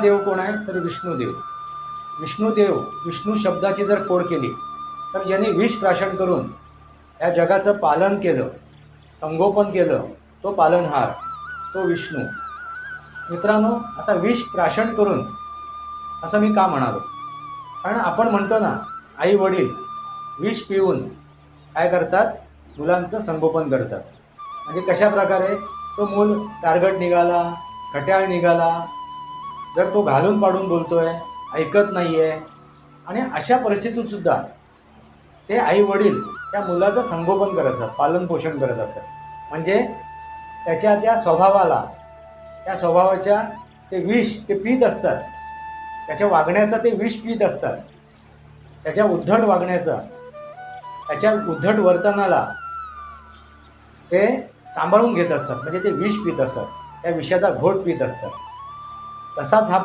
देव कोण आहे? तर विष्णुदेव. विष्णुदेव विष्णू शब्दाची जर कोड केली तर यांनी विष प्राशन करून या जगाचं पालन केलं संगोपन केलं तो पालनहार तो विष्णू. मित्रांनो आता विष प्राशन करून असं मी का म्हणालो? कारण आपण म्हणतो ना आई वडील विष पिऊन काय करतात? मुलांचं संगोपन करतात. म्हणजे कशा प्रकारे? तो मूल टार्गट निघाला खट्याळ निघाला जर तो घालून पाडून बोलतोय ऐकत नाहीये आणि अशा परिस्थितीत सुद्धा ते आई वडील त्या मुलाचं संगोपन करत असत पालन पोषण करत असत. म्हणजे त्याच्या त्या स्वभावाला त्या स्वभावाच्या ते विष ते पीत असतात. त्याच्या वागण्याचं ते विष पीत असतात. त्याच्या उद्धट वागण्याचं त्याच्या उद्धट वर्तनाला ते सांभाळून घेत असतात. म्हणजे ते विष पित असतात. त्या विषाचा घोट पित असतात. तसाच हा